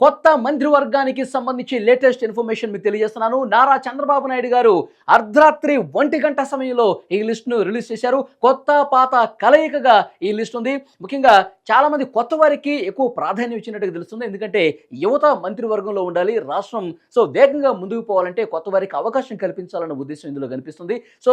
కొత్త మంత్రివర్గానికి సంబంధించి latest information మీకు తెలియజేస్తున్నాను. నారా చంద్రబాబు నాయుడు గారు అర్ధరాత్రి ఒంటి గంట సమయంలో ఈ లిస్టును రిలీజ్ చేశారు. కొత్త పాత కలయికగా ఈ లిస్ట్ ఉంది. ముఖ్యంగా చాలామంది కొత్త వారికి ఎక్కువ ప్రాధాన్యం ఇచ్చినట్టుగా తెలుస్తుంది. ఎందుకంటే యువత మంత్రివర్గంలో ఉండాలి రాష్ట్రం సో వేగంగా ముందుకు పోవాలంటే కొత్త వారికి అవకాశం కల్పించాలన్న ఉద్దేశం ఇందులో కనిపిస్తుంది. సో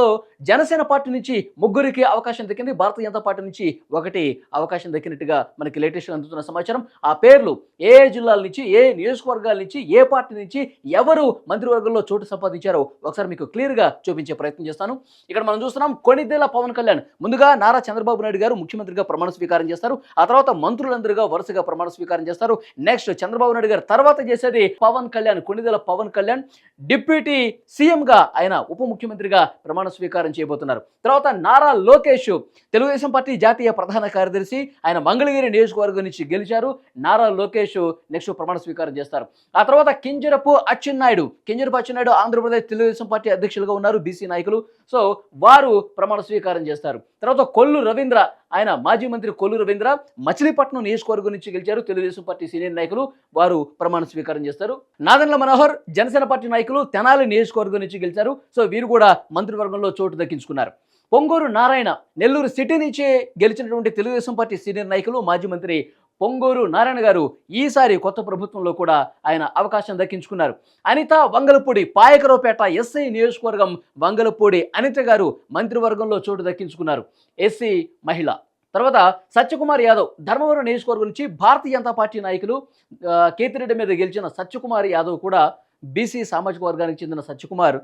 జనసేన పార్టీ నుంచి ముగ్గురికి అవకాశం దక్కింది. భారతీయ జనతా పార్టీ నుంచి ఒకటి అవకాశం దక్కినట్టుగా మనకి లేటెస్ట్గా అందుతున్న సమాచారం. ఆ పేర్లు ఏ ఏ జిల్లాల నుంచి ఏ నియోజకవర్గాల నుంచి ఏ పార్టీ నుంచి ఎవరు మంత్రివర్గంలో చోటు సంపాదించారో ఒకసారి మీకు క్లియర్గా చూపించే ప్రయత్నం చేస్తాను. ఇక్కడ మనం చూస్తున్నాం కొణిదేల పవన్ కళ్యాణ్. ముందుగా నారా చంద్రబాబు నాయుడు గారు ముఖ్యమంత్రిగా ప్రమాణ స్వీకారం చేస్తారు. ఆ తర్వాత మంత్రులందరుగా వరుసగా ప్రమాణ స్వీకారం చేస్తారు. నెక్స్ట్ చంద్రబాబు నాయుడు గారు తర్వాత చేసేది పవన్ కళ్యాణ్ కొణిదేల పవన్ కళ్యాణ్. డిప్యూటీ సీఎంగా ఆయన ఉప ముఖ్యమంత్రిగా ప్రమాణ స్వీకారం చేయబోతున్నారు. తర్వాత నారా లోకేష్ తెలుగుదేశం పార్టీ జాతీయ ప్రధాన కార్యదర్శి. ఆయన మంగళగిరి నియోజకవర్గం నుంచి గెలిచారు. నారా లోకేష్ నెక్స్ట్ ప్రమాణ స్వీకారం చేస్తారు. ఆ తర్వాత కింజరపు అచ్చెన్నాయుడు కింజరపు అచ్చెన్నాయుడు ఆంధ్రప్రదేశ్ తెలుగుదేశం పార్టీ అధ్యక్షులుగా ఉన్నారు బీసీ నాయకులు. సో వారు ప్రమాణ స్వీకారం చేస్తారు. తర్వాత కొల్లు రవీంద్ర ఆయన మాజీ మంత్రి కొల్లు రవీంద్ర మచిలీపట్నం నియోజకవర్గం నుంచి గెలిచారు. తెలుగుదేశం పార్టీ సీనియర్ నాయకులు వారు ప్రమాణ స్వీకారం చేస్తారు. నాదెండ్ల మనోహర్ జనసేన పార్టీ నాయకులు తెనాలి నియోజకవర్గం నుంచి గెలిచారు. సో వీరు కూడా మంత్రివర్గంలో చోటు దక్కించుకున్నారు. పొంగూరు నారాయణ నెల్లూరు సిటీ నుంచి గెలిచినటువంటి తెలుగుదేశం పార్టీ సీనియర్ నాయకులు మాజీ మంత్రి పొంగూరు నారాయణ గారు ఈసారి కొత్త ప్రభుత్వంలో కూడా ఆయన అవకాశం దక్కించుకున్నారు. అనిత వంగలపూడి పాయకరావుపేట ఎస్సీ నియోజకవర్గం వంగలపూడి అనిత గారు మంత్రివర్గంలో చోటు దక్కించుకున్నారు. ఎస్సీ మహిళ. తర్వాత సత్యకుమార్ యాదవ్ ధర్మవరం నియోజకవర్గం నుంచి భారతీయ జనతా పార్టీ నాయకులు కేతిరెడ్డి మీద గెలిచిన సత్యకుమార్ యాదవ్ కూడా బీసీ సామాజిక వర్గానికి చెందిన సత్యకుమార్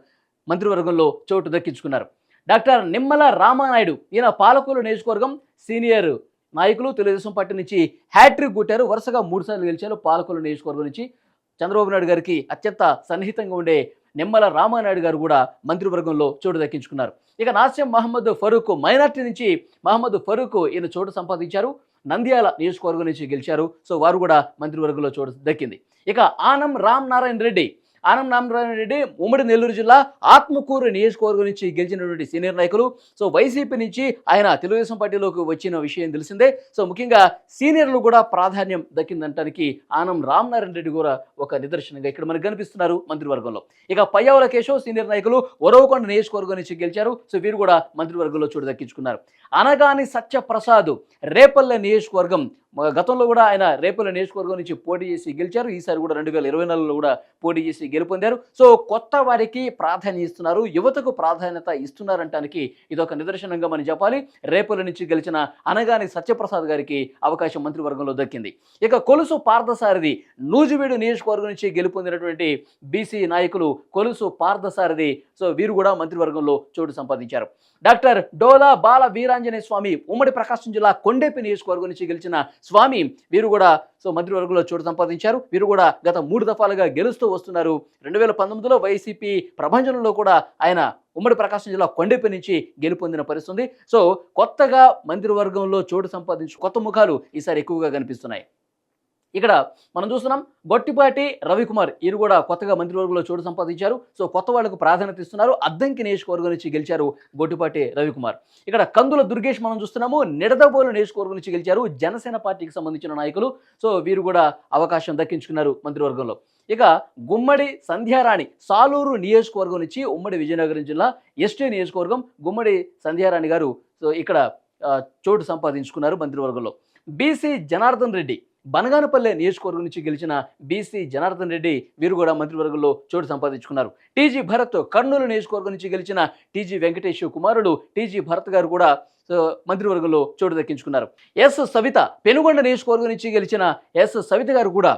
మంత్రివర్గంలో చోటు దక్కించుకున్నారు. డాక్టర్ నిమ్మల రామానాయుడు ఈయన పాలకొల్లు నియోజకవర్గం సీనియర్ నాయకులు తెలుగుదేశం పార్టీ నుంచి హ్యాట్రిక్ కొట్టారు. వరుసగా మూడుసార్లు గెలిచారు. పాలకొల్లు నియోజకవర్గం నుంచి చంద్రబాబు నాయుడు గారికి అత్యంత సన్నిహితంగా ఉండే నిమ్మల రామానాయుడు గారు కూడా మంత్రివర్గంలో చోటు దక్కించుకున్నారు. ఇక నాస్యం మహమ్మద్ ఫరూక్ మైనార్టీ నుంచి మహమ్మద్ ఫరూక్ ఈయన చోటు సంపాదించారు. నంద్యాల నియోజకవర్గం నుంచి గెలిచారు. సో వారు కూడా మంత్రివర్గంలో చోటు దక్కింది. ఇక ఆనం రామ్ నారాయణ రెడ్డి ఆనం రామనారాయణ రెడ్డి ఉమ్మడి నెల్లూరు జిల్లా ఆత్మకూరు నియోజకవర్గం నుంచి గెలిచినటువంటి సీనియర్ నాయకులు. సో వైసీపీ నుంచి ఆయన తెలుగుదేశం పార్టీలోకి వచ్చిన విషయం తెలిసిందే. సో ముఖ్యంగా సీనియర్లు కూడా ప్రాధాన్యం దక్కిందంటానికి ఆనం రామనారాయణ రెడ్డి కూడా ఒక నిదర్శనంగా ఇక్కడ మనకు కనిపిస్తున్నారు మంత్రివర్గంలో. ఇక పయ్యావుల కేశవ్ సీనియర్ నాయకులు ఒరవకొండ నియోజకవర్గం నుంచి గెలిచారు. సో వీరు కూడా మంత్రివర్గంలో చోటు దక్కించుకున్నారు. అనగాని సత్యప్రసాద్ రేపల్లె నియోజకవర్గం గతంలో కూడా ఆయన రేపల్లె నియోజకవర్గం నుంచి పోటీ చేసి గెలిచారు. ఈసారి కూడా రెండు వేల ఇరవై నాలుగులో కూడా పోటీ చేసి గెలుపొందారు. సో కొత్త వారికి ప్రాధాన్యత ఇస్తున్నారు. యువతకు ప్రాధాన్యత ఇస్తున్నారంటానికి ఇదొక నిదర్శనంగా మనం చెప్పాలి. రేపుల నుంచి గెలిచిన అనగాని సత్యప్రసాద్ గారికి అవకాశం మంత్రివర్గంలో దక్కింది. ఇక కొలుసు పార్థసారథి నూజివీడు నియోజకవర్గం నుంచి గెలుపొందినటువంటి బీసీ నాయకులు కొలుసు పార్థసారథి సో వీరు కూడా మంత్రివర్గంలో చోటు సంపాదించారు. డాక్టర్ డోలా బాల వీరాంజనేయ స్వామి ఉమ్మడి ప్రకాశం జిల్లా కొండేపి నియోజకవర్గం నుంచి గెలిచిన స్వామి వీరు కూడా సో మంత్రివర్గంలో చోటు సంపాదించారు. వీరు కూడా గత మూడు దఫాలుగా గెలుస్తూ వస్తున్నారు. రెండు వేల పంతొమ్మిదిలో వైసీపీ ప్రభంజనంలో కూడా ఆయన ఉమ్మడి ప్రకాశం జిల్లా కొండేపి నుంచి గెలుపొందిన పరిస్థితుంది. సో కొత్తగా మంత్రివర్గంలో చోటు సంపాదించు కొత్త ముఖాలు ఈసారి ఎక్కువగా కనిపిస్తున్నాయి. ఇక్కడ మనం చూస్తున్నాం గొట్టిపాటి రవికుమార్. వీరు కూడా కొత్తగా మంత్రివర్గంలో చోటు సంపాదించారు. సో కొత్త వాళ్ళకు ప్రాధాన్యత ఇస్తున్నారు. అద్దంకి నియోజకవర్గం నుంచి గెలిచారు గొట్టిపాటి రవికుమార్. ఇక్కడ కందుల దుర్గేష్ మనం చూస్తున్నాము. నిడదబోలు నియోజకవర్గం నుంచి గెలిచారు. జనసేన పార్టీకి సంబంధించిన నాయకులు. సో వీరు కూడా అవకాశం దక్కించుకున్నారు మంత్రివర్గంలో ఇక గుమ్మడి సంధ్యారాణి సాలూరు నియోజకవర్గం నుంచి ఉమ్మడి విజయనగరం జిల్లా ఎస్టీ నియోజకవర్గం గుమ్మడి సంధ్యారాణి గారు సో ఇక్కడ చోటు సంపాదించుకున్నారు మంత్రివర్గంలో బీసీ జనార్దన్ రెడ్డి. బనగానపల్లె నియోజకవర్గం నుంచి గెలిచిన బీసీ జనార్దన్ రెడ్డి వీరు కూడా మంత్రివర్గంలో చోటు సంపాదించుకున్నారు. టీజీ భరత్ కర్నూలు నియోజకవర్గం నుంచి గెలిచిన టీజీ వెంకటేష్ కుమారుడు టీజీ భరత్ గారు కూడా మంత్రివర్గంలో చోటు దక్కించుకున్నారు. ఎస్ సవిత పెనుగొండ నియోజకవర్గం నుంచి గెలిచిన ఎస్ సవిత గారు కూడా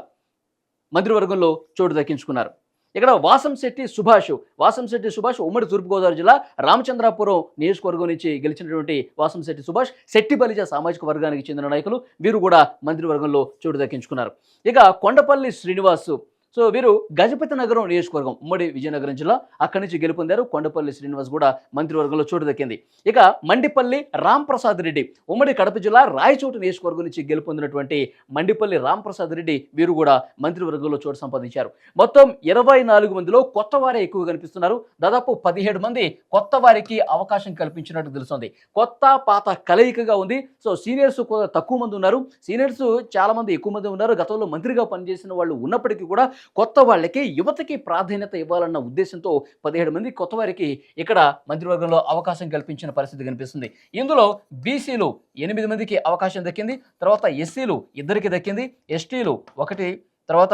మంత్రివర్గంలో చోటు దక్కించుకున్నారు. ఇక్కడ వాసంశెట్టి సుభాష్ వాసంశెట్టి సుభాష్ ఉమ్మడి తూర్పుగోదావరి జిల్లా రామచంద్రాపురం నియోజకవర్గం నుంచి గెలిచినటువంటి వాసంశెట్టి సుభాష్ శెట్టి బలిజ సామాజిక వర్గానికి చెందిన నాయకులు. వీరు కూడా మంత్రివర్గంలో చోటు దక్కించుకున్నారు. ఇక కొండపల్లి శ్రీనివాస్ సో వీరు గజపతి నగరం నియోజకవర్గం ఉమ్మడి విజయనగరం జిల్లా అక్కడి నుంచి గెలుపొందారు. కొండపల్లి శ్రీనివాస్ కూడా మంత్రివర్గంలో చోటు దక్కింది. ఇక మండిపల్లి రాంప్రసాద్ రెడ్డి ఉమ్మడి కడప జిల్లా రాయచోటు నియోజకవర్గం నుంచి గెలుపొందినటువంటి మండిపల్లి రాంప్రసాద్ రెడ్డి వీరు కూడా మంత్రివర్గంలో చోటు సంపాదించారు. మొత్తం ఇరవై నాలుగు మందిలో కొత్త వారే ఎక్కువ కనిపిస్తున్నారు. దాదాపు పదిహేడు మంది కొత్త వారికి అవకాశం కల్పించినట్టు తెలుస్తుంది. కొత్త పాత కలయికగా ఉంది. సో సీనియర్స్ తక్కువ మంది ఉన్నారు. సీనియర్స్ చాలా మంది ఎక్కువ మంది ఉన్నారు. గతంలో మంత్రిగా పనిచేసిన వాళ్ళు ఉన్నప్పటికీ కూడా కొత్త వాళ్ళకి యువతకి ప్రాధాన్యత ఇవ్వాలన్న ఉద్దేశంతో పదిహేడు మంది కొత్త వారికి ఇక్కడ మంత్రివర్గంలో అవకాశం కల్పించిన పరిస్థితి కనిపిస్తుంది. ఇందులో బీసీలు ఎనిమిది మందికి అవకాశం దక్కింది తర్వాత ఎస్సీలు ఇద్దరికి దక్కింది ఎస్టీలు ఒకటి తర్వాత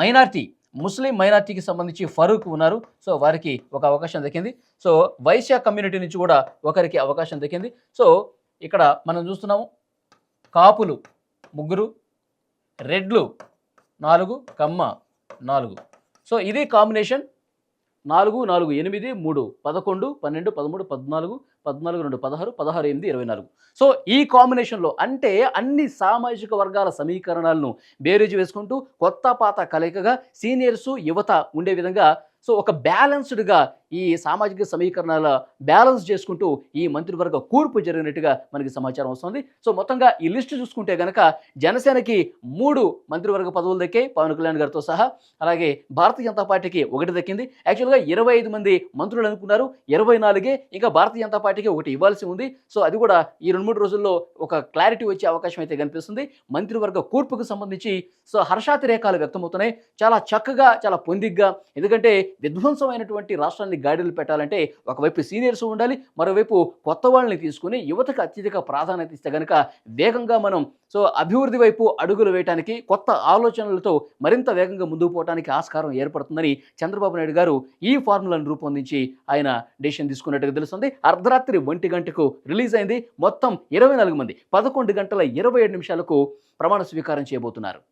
మైనార్టీ ముస్లిం మైనార్టీకి సంబంధించి ఫరూక్ ఉన్నారు. సో వారికి ఒక అవకాశం దక్కింది. సో వైశ్య కమ్యూనిటీ నుంచి కూడా ఒకరికి అవకాశం దక్కింది. సో ఇక్కడ మనం చూస్తున్నాము కాపులు ముగ్గురు రెడ్లు నాలుగు కమ్మ నాలుగు. సో ఇది కాంబినేషన్ నాలుగు నాలుగు ఎనిమిది మూడు పదకొండు పన్నెండు పదమూడు పద్నాలుగు పద్నాలుగు రెండు పదహారు పదహారు ఎనిమిది ఇరవై నాలుగు. సో ఈ కాంబినేషన్లో అంటే అన్ని సామాజిక వర్గాల సమీకరణాలను బేరీజు వేసుకుంటూ కొత్త పాత కలయికగా సీనియర్స్ యువత ఉండే విధంగా సో ఒక బ్యాలెన్స్డ్గా ఈ సామాజిక సమీకరణాల బ్యాలెన్స్ చేసుకుంటూ ఈ మంత్రివర్గ కూర్పు జరిగినట్టుగా మనకి సమాచారం వస్తుంది. సో మొత్తంగా ఈ లిస్టు చూసుకుంటే కనుక జనసేనకి మూడు మంత్రివర్గ పదవులు దక్కాయి పవన్ కళ్యాణ్ గారితో సహా. అలాగే భారతీయ జనతా పార్టీకి ఒకటి దక్కింది. యాక్చువల్గా ఇరవై ఐదు మంది మంత్రులు అనుకున్నారు. ఇరవై నాలుగే ఇంకా భారతీయ జనతా పార్టీకి ఒకటి ఇవ్వాల్సి ఉంది. సో అది కూడా ఈ రెండు మూడు రోజుల్లో ఒక క్లారిటీ వచ్చే అవకాశం అయితే కనిపిస్తుంది. మంత్రివర్గ కూర్పుకు సంబంధించి సో హర్షాతిరేకాలు వ్యక్తమవుతున్నాయి. చాలా చక్కగా చాలా పొందిగ్గా ఎందుకంటే విధ్వంసమైనటువంటి రాష్ట్రాన్ని గాడిలు పెట్టాలంటే ఒకవైపు సీనియర్స్ ఉండాలి మరోవైపు కొత్త వాళ్ళని తీసుకుని యువతకు అత్యధిక ప్రాధాన్యత ఇస్తే కనుక వేగంగా మనం సో అభివృద్ధి వైపు అడుగులు వేయడానికి కొత్త ఆలోచనలతో మరింత వేగంగా ముందుకు పోవడానికి ఆస్కారం ఏర్పడుతుందని చంద్రబాబు నాయుడు గారు ఈ ఫార్ములాను రూపొందించి ఆయన డెసిషన్ తీసుకున్నట్టుగా తెలుస్తుంది. అర్ధరాత్రి ఒంటి గంటకు రిలీజ్ అయింది. మొత్తం ఇరవై నాలుగు మంది పదకొండు గంటల ఇరవై ఏడు నిమిషాలకు ప్రమాణ స్వీకారం చేయబోతున్నారు.